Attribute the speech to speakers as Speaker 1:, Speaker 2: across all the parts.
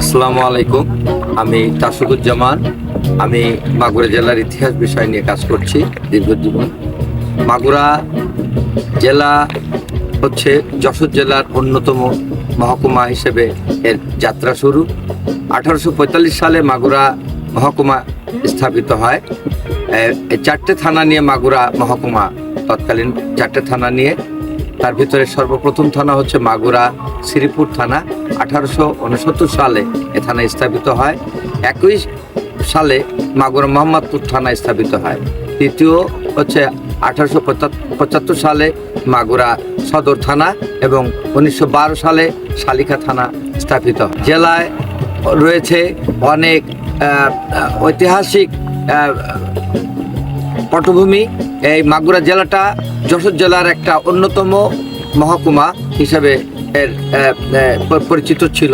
Speaker 1: আসসালামু আলাইকুম। আমি তাসুকুজ্জামান। আমি মাগুরা জেলার ইতিহাস বিষয় নিয়ে কাজ করছি দীর্ঘজীবন। মাগুরা জেলা হচ্ছে যশোর জেলার অন্যতম মহকুমা হিসেবে এর যাত্রা শুরু। আঠারোশো পঁয়তাল্লিশ সালে মাগুরা মহকুমা স্থাপিত হয়। চারটে থানা নিয়ে মাগুরা মহকুমা তৎকালীন চারটে থানা নিয়ে তার ভিতরে সর্বপ্রথম থানা হচ্ছে মাগুরা, শ্রীপুর থানা। আঠারোশো উনসত্তর সালে এ থানা স্থাপিত হয়। একই সালে মাগুরা মোহাম্মদপুর থানা স্থাপিত হয়। দ্বিতীয় হচ্ছে আঠারোশো পঁচাত্তর সালে মাগুরা সদর থানা এবং উনিশশো বারো সালে শালিকা থানা স্থাপিত জেলায় রয়েছে অনেক ঐতিহাসিক পটভূমি এই মাগুরা জেলাটা যশোর জেলার একটা অন্যতম মহকুমা হিসাবে এর পরিচিত ছিল।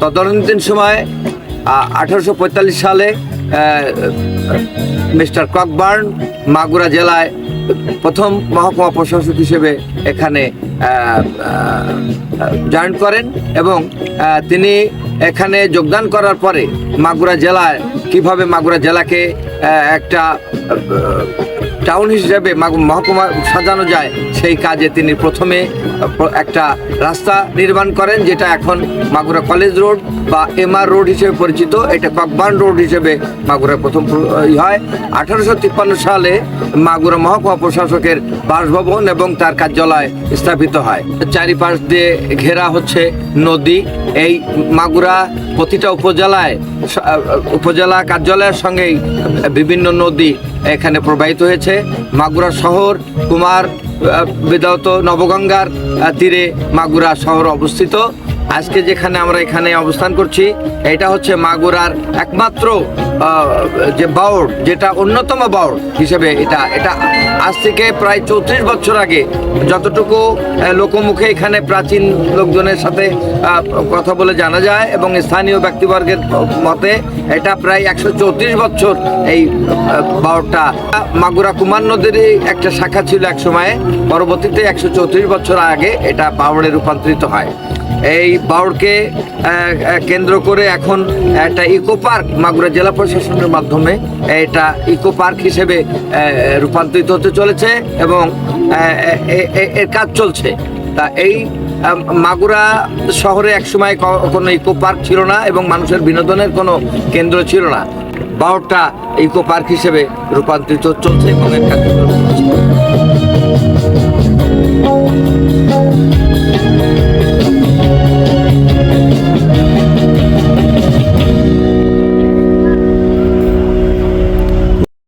Speaker 1: তদানীন্তন সময় আঠারোশো সালে মিস্টার ককবার্ন মাগুরা জেলায় প্রথম মহকুমা প্রশাসক হিসেবে এখানে জয়েন করেন এবং তিনি এখানে যোগদান করার পরে মাগুরা জেলায় কীভাবে মাগুরা জেলাকে একটা টাউন হিসেবে মহকুমা সাজানো যায় সেই কাজে তিনি প্রথমে একটা রাস্তা নির্মাণ করেন যেটা এখন মাগুরা কলেজ রোড বা এমআর রোড হিসেবে পরিচিত। এটা ককবান রোড হিসেবে মাগুরা প্রথম হয়। আঠারোশো তিপ্পান্ন সালে মাগুরা মহকুমা প্রশাসকের বাসভবন এবং তার কার্যালয় স্থাপিত হয়। চারিপাশ দিয়ে ঘেরা হচ্ছে নদী। এই মাগুরা প্রতিটা উপজেলায় আহ, উপজেলা কার্যালয়ের সঙ্গেই বিভিন্ন নদী এখানে প্রবাহিত হয়েছে। মাগুরা শহর কুমার আহ, নবগঙ্গার তীরে মাগুরা শহর অবস্থিত। আজকে যেখানে আমরা এখানে অবস্থান করছি এটা হচ্ছে মাগুরার একমাত্র যে বাউর যেটা অন্যতম বাউর হিসেবে এটা এটা আজ থেকে প্রায় চৌত্রিশ বছর আগে যতটুকু লোকমুখে এখানে প্রাচীন লোকজনের সাথে কথা বলে জানা যায় এবং স্থানীয় ব্যক্তিবর্গের মতে এটা প্রায় একশো চৌত্রিশ বছর এই আহ, বাউরটা। মাগুরা কুমার নদীরই একটা শাখা ছিল এক সময়ে পরবর্তীতে একশো চৌত্রিশ বছর আগে এটা বাউরে রূপান্তরিত হয়। এই বাউরকে কেন্দ্র করে এখন একটা ইকো পার্ক মাগুরা জেলা প্রশাসনের মাধ্যমে এটা ইকো পার্ক হিসেবে রূপান্তরিত হতে চলেছে এবং এর কাজ চলছে। তা এই মাগুরা শহরে একসময় কোনো ইকো পার্ক ছিল না এবং মানুষের বিনোদনের কোনো কেন্দ্র ছিল না। বাউরটা ইকো পার্ক হিসেবে রূপান্তরিত চলছে এবং এর কার্যক্রম চলছে।